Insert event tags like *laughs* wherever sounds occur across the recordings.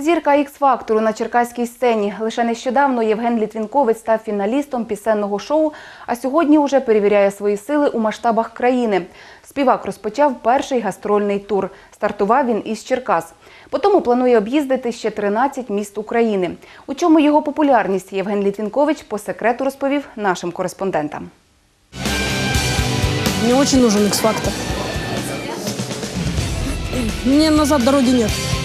Зірка Ікс-фактору на черкаській сцені. Лише нещодавно Євген Літвінкович став фіналістом пісенного шоу, а сьогодні уже перевіряє свої сили у масштабах країни. Співак розпочав перший гастрольний тур. Стартував він із Черкас. Потім планує об'їздити ще 13 міст України. У чому його популярність Євген Літвінкович по секрету розповів нашим кореспондентам. Мне очень нужен X-фактор. Мне назад дороги нет.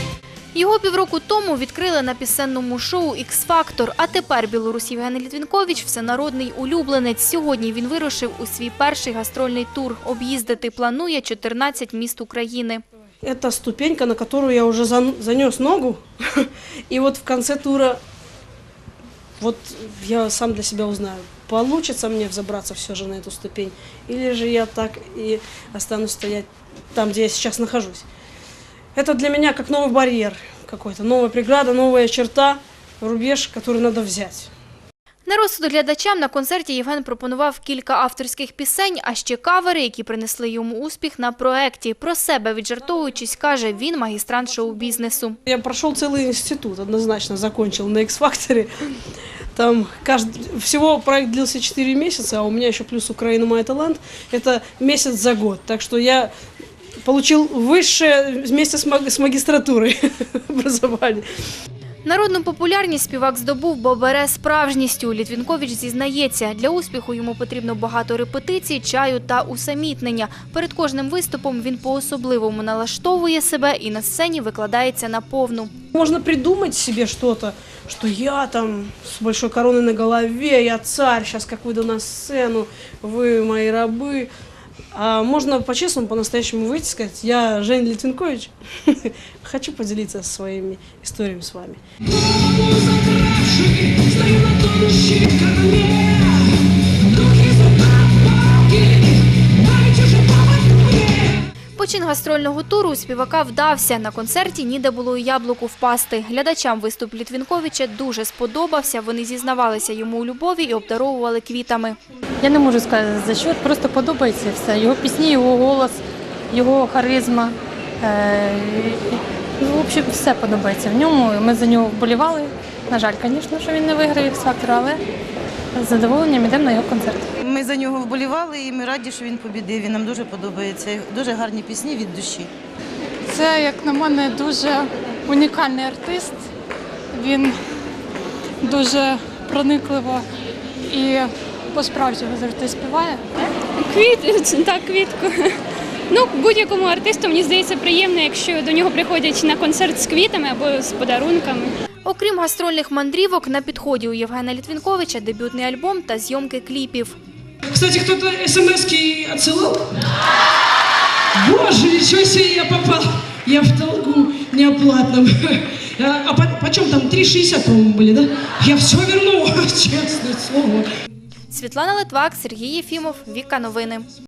Його півроку тому відкрили на пісенному шоу «Ікс-фактор», а тепер білорус Євген Літвінкович – всенародний улюбленець. Сьогодні він вирушив у свій перший гастрольний тур. Об'їздити планує 14 міст України. Это ступенька, на которую я уже занес ногу. *laughs* И вот в конце тура, я сам для себя узнаю, получится мне взобраться все же на эту ступень, или же я так и останусь стоять там, где я сейчас нахожусь. Это для меня как новый барьер какой-то, новая преграда, новая черта, рубеж, который надо взять. На розсуд глядачам на концерті Євген пропонував кілька авторських пісень, а ще кавери, які принесли йому успіх на проекті. Про себе віджартовуючись, каже, він магістрант шоу-бізнесу. Я прошел целый институт, однозначно закончил на X-факторе. Там кажд- всего проект длился 4 месяца, а у меня еще плюс Украина Май Талант. Это месяц за год. Так что я получил высшее вместе с, маг- с магистратурой *laughs* образование. Народну популярність співак здобув, бо бере справжністю. Літвінкович зізнається, для успіху йому потрібно багато репетицій, чаю та усамітнення. Перед кожним виступом він по-особливому налаштовує себе і на сцені викладається на повну. Можно придумать себе что-то, что я там с большой короной на голове, я царь, сейчас как выйду на сцену, вы мои рабы. А можно по-честному, по-настоящему выйти и сказать, я Женя Литвинкович, *laughs* хочу поделиться своими историями с вами. Почин гастрольного туру у співака вдався. На концерті ніде було і яблуку впасти. Глядачам виступ Літвінковича дуже сподобався. Вони зізнавалися йому у любові і обдаровували квітами. Я не можу сказати за що, просто подобається все. Його пісні, його голос, його харизма. Е, в общем, все подобається в ньому. Ми за нього вболівали. На жаль, звісно, що він не виграє X Factor, але з задоволенням йдемо на його концерт. Ми за нього вболівали і ми раді, що він побідив. Він нам дуже подобається. Дуже гарні пісні від душі. Це, як на мене, дуже унікальний артист. Він дуже проникливо і по-справжньому завжди співає. Квіт, *laughs* так, квітку. Ну, будь-якому артисту, мені здається, приємно, якщо до нього приходять на концерт з квітами або з подарунками. Окрім гастрольних мандрівок, на підході у Євгена Літвінковича дебютний альбом та зйомки кліпів. Кстати, кто-то смс-ки отсылал? Боже, ничего себе я попал. Я в долгу неоплатном. А по- почем там? 3,60, по-моему, были, да? Я все верну, *laughs* честное слово. Світлана Литвак, Сергій Єфімов, Віка Новини.